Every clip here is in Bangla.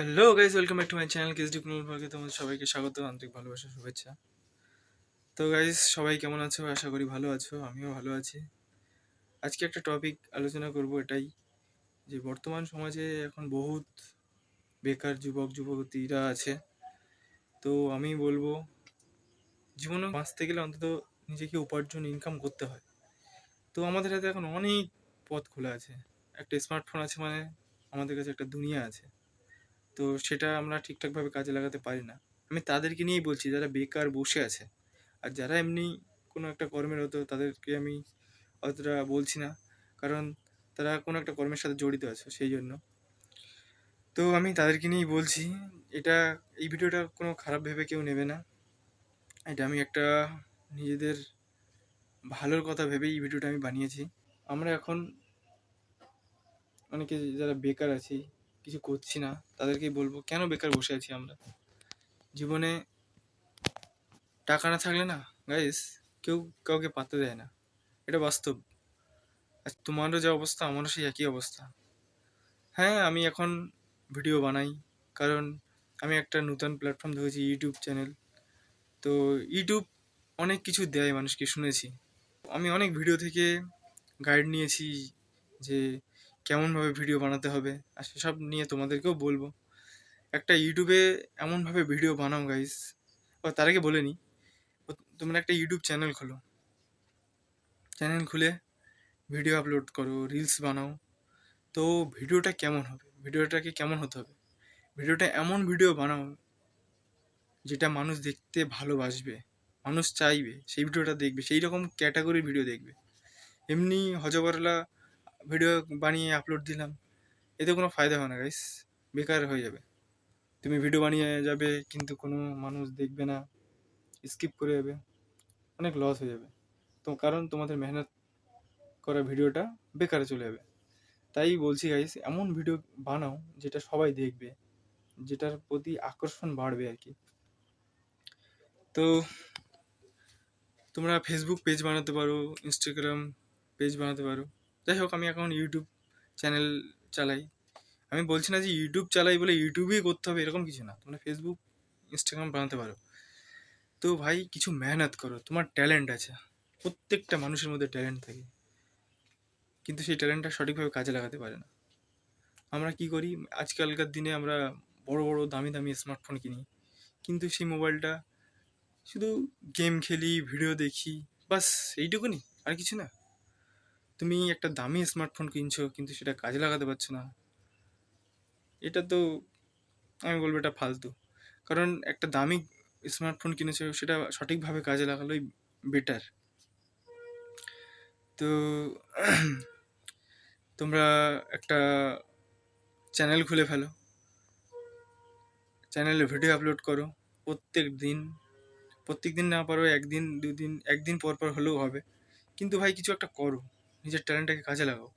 Hello guys welcome back to my channel case ডিপ্লোমার ভাগে তোমাদের সবাইকে স্বাগত, আন্তরিক ভালোবাসা, শুভেচ্ছা। তো গাইজ সবাই কেমন আছো? আশা করি ভালো আছো, আমিও ভালো আছি। আজকে একটা টপিক আলোচনা করব এটাই, যে বর্তমান সমাজে এখন বহুত বেকার যুবক, যুবতীরা আছে। তো আমি বলব, জীবনে বাঁচতে গেলে অন্তত নিজেকে উপার্জন ইনকাম করতে হয়। তো আমাদের হাতে এখন অনেক পথ খোলা আছে। একটা স্মার্টফোন আছে মানে আমাদের কাছে একটা দুনিয়া আছে। তো সেটা আমরা ঠিকঠাকভাবে কাজে লাগাতে পারি না। আমি তাদেরকে নিয়েই বলছি, যারা বেকার বসে আছে, আর যারা এমনি কোনো একটা কর্মের হতো, তাদেরকে আমি অতটা বলছি না, কারণ তারা কোনো একটা কর্মের সাথে জড়িত আছে, সেই জন্য। তো আমি তাদেরকে নিয়েই বলছি, এটা, এই ভিডিওটা কোনো খারাপ ভেবে কেউ নেবে না। এটা আমি একটা নিজেদের ভালোর কথা ভেবেই এই ভিডিওটা আমি বানিয়েছি। আমরা এখন অনেকে যারা বেকার আছি কিছু করছি না, তাদেরকেই বলব, কেন বেকার বসে আছি আমরা? জীবনে টাকা না থাকলে না গাইস কেউ কাউকে পাত্তা দেয় না। এটা বাস্তব। আর তোমারও যা অবস্থা, আমারও সেই একই অবস্থা। হ্যাঁ আমি এখন ভিডিও বানাই, কারণ আমি একটা নতুন প্ল্যাটফর্ম ধরেছি ইউটিউব চ্যানেল তো ইউটিউব অনেক কিছু দেয় মানুষকে, শুনেছি। আমি অনেক ভিডিও থেকে গাইড নিয়েছি যে কেমনভাবে ভিডিও বানাতে হবে, আর সেসব নিয়ে তোমাদেরকেও বলব। একটা ইউটিউবে এমনভাবে ভিডিও বানাও গাইস ও, তার আগে বলে নিই তোমরা একটা ইউটিউব চ্যানেল খোলো। চ্যানেল খুলে ভিডিও আপলোড করো রিলস বানাও। তো ভিডিওটা কেমন হবে? ভিডিওটাকে কেমন হতে হবে? ভিডিওটা এমন ভিডিও বানাও, যেটা মানুষ দেখতে ভালোবাসবে, মানুষ চাইবে, সেই ভিডিওটা দেখবে সেই রকম ক্যাটাগরির ভিডিও দেখবে। এমনি হজবরলা ভিডিও বানিয়ে আপলোড দিলাম, এতে কোনো ফায়দা হয় না গাইস বেকার হয়ে যাবে। তুমি ভিডিও বানিয়ে যাবে, কিন্তু কোনো মানুষ দেখবে না স্কিপ করে যাবে, অনেক লস হয়ে যাবে। তো কারণ তোমাদের মেহনত করা ভিডিওটা বেকারে চলে যাবে। তাই বলছি গাইস এমন ভিডিও বানাও যেটা সবাই দেখবে, যেটার প্রতি আকর্ষণ বাড়বে আর কি। তো তোমরা ফেসবুক পেজ বানাতে পারো ইনস্টাগ্রাম পেজ বানাতে পারো। যাই হোক, আমি এখন ইউটিউব চ্যানেল চালাই। আমি বলছি না যে ইউটিউব চালাই বলে ইউটিউবেই করতে হবে, এরকম কিছু না। তোমরা ফেসবুক ইনস্টাগ্রাম বানাতে পারো। তো ভাই, কিছু মেহনত করো। তোমার ট্যালেন্ট আছে। প্রত্যেকটা মানুষের মধ্যে ট্যালেন্ট থাকে। কিন্তু সেই ট্যালেন্টটা সঠিকভাবে কাজে লাগাতে পারে না। আমরা কি করি? আজকালকার দিনে আমরা বড় বড়, দামি দামি স্মার্টফোন কিনি। কিন্তু সেই মোবাইলটা শুধু গেম খেলি ভিডিও দেখি, বাস, এইটুকুনি, আর কিছু না। তুমি একটা দামি স্মার্টফোন কিনছো, কিন্তু সেটা কাজে লাগাতে পারছ না। এটা তো, আমি বলব এটা ফালতু। কারণ একটা দামি স্মার্টফোন কিনেছো, সেটা সঠিকভাবে কাজে লাগানোই বেটার তো, তোমরা একটা চ্যানেল খুলে ফেলো। চ্যানেলে ভিডিও আপলোড করো, প্রত্যেক দিন। প্রত্যেক দিন না পারো, একদিন, দুদিন, একদিন পর পর হলেও হবে। কিন্তু ভাই, কিছু একটা করো। নিজের ট্যালেন্টটাকে কাজে লাগাও।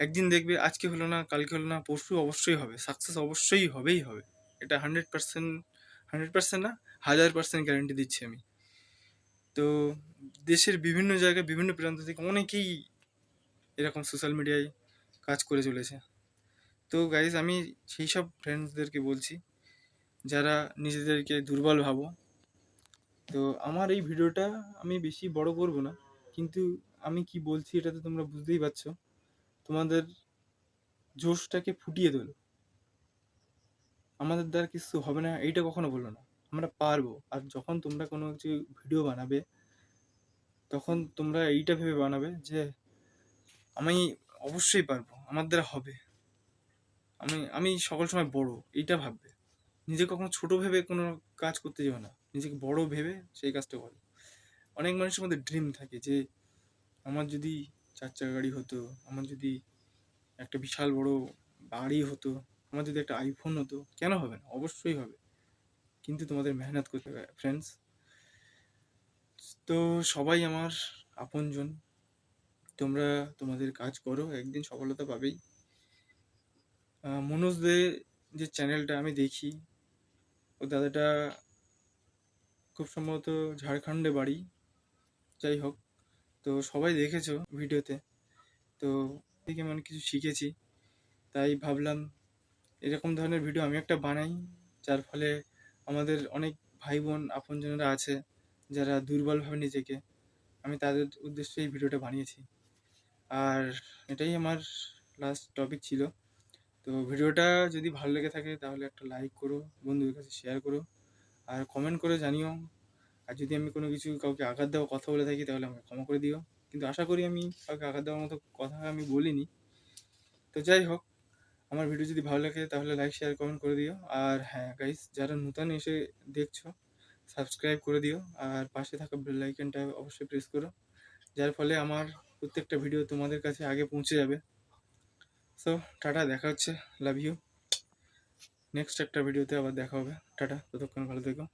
একদিন দেখবে আজকে হলো না, কালকে হলো না, পরশু অবশ্যই হবে সাকসেস অবশ্যই হবেই হবে। এটা হান্ড্রেড পার্সেন্ট হান্ড্রেড পার্সেন্ট না, হাজার পার্সেন্ট গ্যারান্টি দিচ্ছি আমি। তো দেশের বিভিন্ন জায়গায়, বিভিন্ন প্রান্ত থেকে অনেকেই এরকম সোশ্যাল মিডিয়ায় কাজ করে চলেছে। তো গাইজ আমি সেই সব ফ্রেন্ডসদেরকে বলছি, যারা নিজেদেরকে দুর্বল ভাবো। তো আমার এই ভিডিওটা আমি বেশি বড় করব না, কিন্তু আমি কি বলছি এটা তো তোমরা বুঝতেই পারছ। তোমাদের জোশটাকে ফুটিয়ে তোলো। আমাদের দ্বারা কিছু হবে না, এইটা কখনো বলো না। আমরা পারব, আর যখন তোমরা কোনো কিছু ভিডিও বানাবে, তখন তোমরা এইটা ভেবে বানাবে যে, আমি অবশ্যই পারব, আমার দ্বারা হবে। আমি আমি সকল সময় বড়, এইটা ভাববে। নিজে কখনো ছোট ভেবে কোনো কাজ করতে যাবে না। নিজেকে বড় ভেবে সেই কাজটা করো। অনেক মানুষের মধ্যে ড্রিম থাকে যে আমার যদি চার চাকা গাড়ি হতো, আমার যদি একটা বিশাল বড় বাড়ি হতো, আমার যদি একটা আইফোন হতো, কেন হবে না? অবশ্যই হবে। কিন্তু তোমাদের মেহনত করতে হবে ফ্রেন্ডস তো সবাই আমার আপনজন। তোমরা তোমাদের কাজ করো, একদিন সফলতা পাবেই। মনোজ দে যে চ্যানেলটা আমি দেখি, ও দাদাটা খুব সম্ভবত ঝাড়খণ্ডে বাড়ি। যাই হোক তো সবাই দেখেছ ভিডিওতে। তো থেকে অনেক কিছু শিখেছি, তাই ভাবলাম এরকম ধরনের ভিডিও আমি একটা বানাই, যার ফলে আমাদের অনেক ভাই বোন আপনজনেরা আছে যারা দুর্বল ভাবে নিজেকে, আমি তাদের উদ্দেশ্যে এই ভিডিওটা বানিয়েছি। আর এটাই আমার লাস্ট টপিক ছিল। তো ভিডিওটা যদি ভালো লেগে থাকে তাহলে একটা লাইক করো, বন্ধুদের কাছে শেয়ার করো, আর কমেন্ট করে জানিও আর যদি আমি কোনো কিছু কাউকে আঘাত দেওয়া কথা বলে থাকি, তাহলে আমাকে ক্ষমা করে দিও। কিন্তু আশা করি আমি কাউকে আঘাত দেওয়ার মতো কথা আমি বলিনি। তো যাই হোক, আমার ভিডিও যদি ভালো লাগে, তাহলে লাইক শেয়ার কমেন্ট করে দিও। আর হ্যাঁ গাইস যারা নতুন এসে দেখছ সাবস্ক্রাইব করে দিও। আর পাশে থাকা বেল আইকনটা অবশ্যই প্রেস করো। যার ফলে আমার প্রত্যেকটা ভিডিও তোমাদের কাছে আগে পৌঁছে যাবে। সো টাটা, দেখা হচ্ছে। লাভ ইউ নেক্সট একটা ভিডিওতে আবার দেখা হবে। টাটা, ততক্ষণ ভালো থেকো।